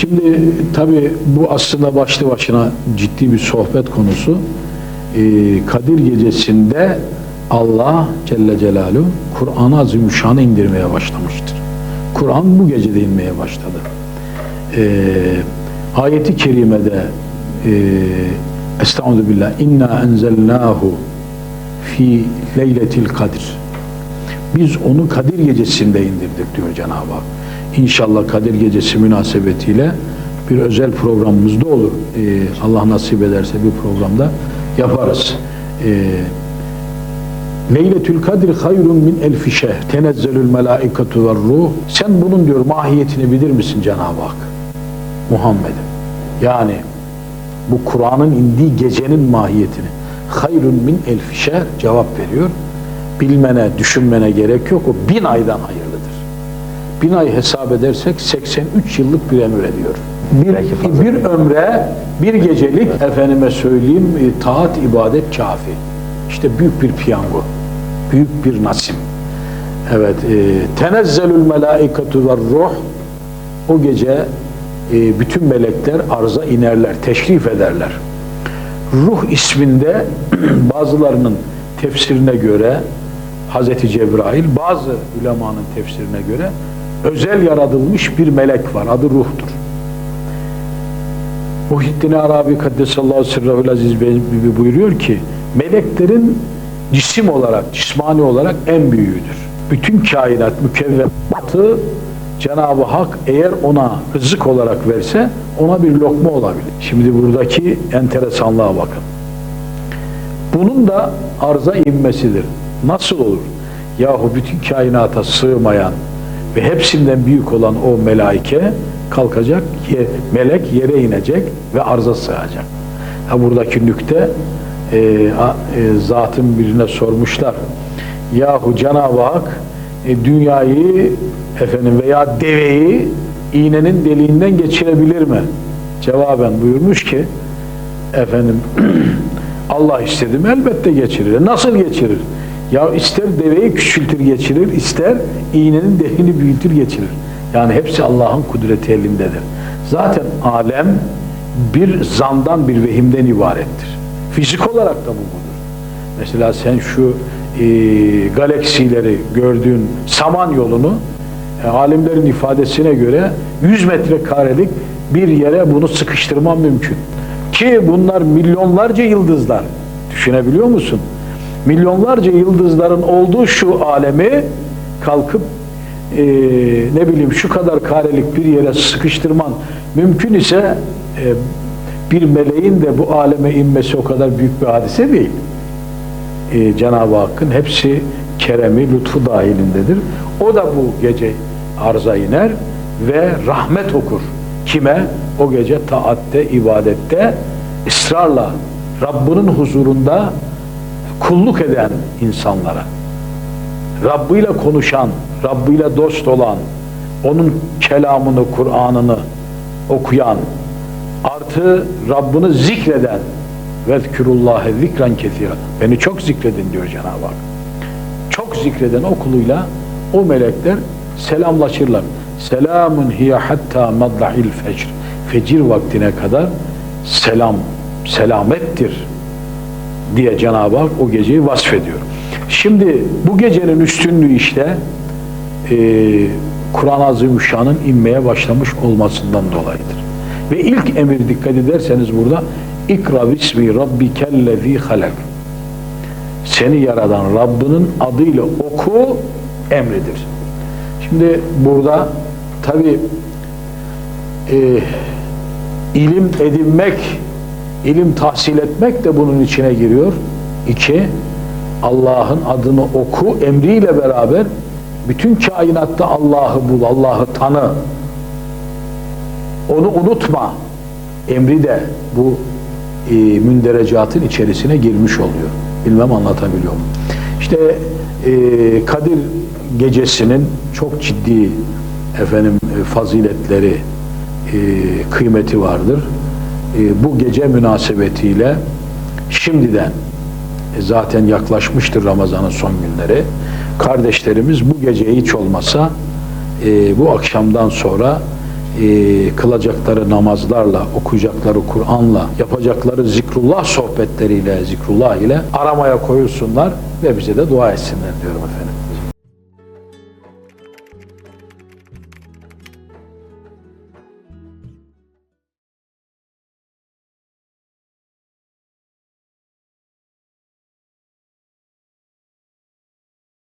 Şimdi tabi bu aslında başlı başına ciddi bir sohbet konusu. Ee, Kadir gecesinde Allah Celle Celaluhu Kur'an-ı Azimüşşan'ı indirmeye başlamıştır. Kur'an bu gecede inmeye başladı. Ee, ayeti kerimede e, Estaizu billah inna enzelnahu fi leyletil kadir biz onu Kadir gecesinde indirdik diyor Cenab-ı Hak. İnşallah Kadir gecesi münasebetiyle bir özel programımız da olur. Ee, Allah nasip ederse bir programda yaparız. Ee, Leyletül Kadir hayrun min elfi şehr. Tenezzelül melaiketu ve ruh. Sen bunun diyor mahiyetini bilir misin Cenab-ı Hak? Muhammed'e. Yani bu Kur'an'ın indiği gecenin mahiyetini. Hayrun min elfi şehr cevap veriyor. Bilmene, düşünmene gerek yok. O bin aydan hayırlıdır. Bin ay hesap edersek 83 yıllık bir ömür ediyor. Bir, bir ömre, bir gecelik efendime söyleyeyim e, taat, ibadet kafi. İşte büyük bir piyango. Büyük bir nasim. Evet. E, Tenezzelül melaiketu ve ruh o gece e, bütün melekler arza inerler, teşrif ederler. Ruh isminde bazılarının tefsirine göre Hazreti Cebrail, bazı ulemanın tefsirine göre özel yaratılmış bir melek var. Adı ruhtur. Muhittin Arabi Kaddesallahu sirrahül aziz Bey buyuruyor ki meleklerin cisim olarak, cismani olarak en büyüğüdür. Bütün kainat mükevvematı Cenab-ı Hak eğer ona rızık olarak verse ona bir lokma olabilir. Şimdi buradaki enteresanlığa bakın. Bunun da arza inmesidir. Nasıl olur? Yahu bütün kainata sığmayan ve hepsinden büyük olan o melaike kalkacak, ye, melek yere inecek ve arza sığacak. Ha buradaki nükte e, e, zatın birine sormuşlar. Yahu Cenab-ı Hak e, dünyayı efendim veya deveyi iğnenin deliğinden geçirebilir mi? Cevaben buyurmuş ki efendim Allah istedim elbette geçirir. Nasıl geçirir? Ya ister deveyi küçültür geçirir, ister iğnenin deliğini büyütür geçirir. Yani hepsi Allah'ın kudreti elindedir. Zaten alem bir zandan bir vehimden ibarettir. Fizik olarak da bu budur. Mesela sen şu e, galaksileri gördüğün saman yolunu e, alimlerin ifadesine göre 100 metrekarelik bir yere bunu sıkıştırman mümkün. Ki bunlar milyonlarca yıldızlar. Düşünebiliyor musun? Milyonlarca yıldızların olduğu şu alemi kalkıp e, ne bileyim şu kadar karelik bir yere sıkıştırman mümkün ise e, bir meleğin de bu aleme inmesi o kadar büyük bir hadise değil. E, Cenab-ı Hakk'ın hepsi keremi, lütfu dahilindedir. O da bu gece arza iner ve rahmet okur. Kime? O gece taatte, ibadette ısrarla Rabbinin huzurunda kulluk eden insanlara. Rabbiyle konuşan, Rabbiyle dost olan, onun kelamını, Kur'an'ını okuyan, artı Rabbini zikreden vezkürullâhe zikran kesira. Beni çok zikredin diyor Cenab-ı Hak. Çok zikreden o kuluyla o melekler selamlaşırlar. Selamun hiye hatta madda'il fecr. Fecir vaktine kadar selam, selamettir diye Cenab-ı Hak o geceyi vasfediyor. Şimdi bu gecenin üstünlüğü işte e, Kur'an-ı Azimüşşan'ın inmeye başlamış olmasından dolayıdır. Ve ilk emir dikkat ederseniz burada İkra bismi rabbikellezi halak. Seni yaradan Rabbinin adıyla oku emridir. Şimdi burada tabi e, ilim edinmek, ilim tahsil etmek de bunun içine giriyor. İki, Allah'ın adını oku emriyle beraber bütün kainatta Allah'ı bul, Allah'ı tanı. Onu unutma. Emri de bu e, münderecatın içerisine girmiş oluyor. Bilmem anlatabiliyor muyum? İşte e, Kadir gecesinin çok ciddi efendim e, faziletleri, e, kıymeti vardır. E, bu gece münasebetiyle şimdiden e, zaten yaklaşmıştır Ramazan'ın son günleri. Kardeşlerimiz bu gece hiç olmasa e, bu akşamdan sonra kılacakları namazlarla, okuyacakları Kur'an'la, yapacakları zikrullah sohbetleriyle, zikrullah ile aramaya koyulsunlar ve bize de dua etsinler diyorum efendim.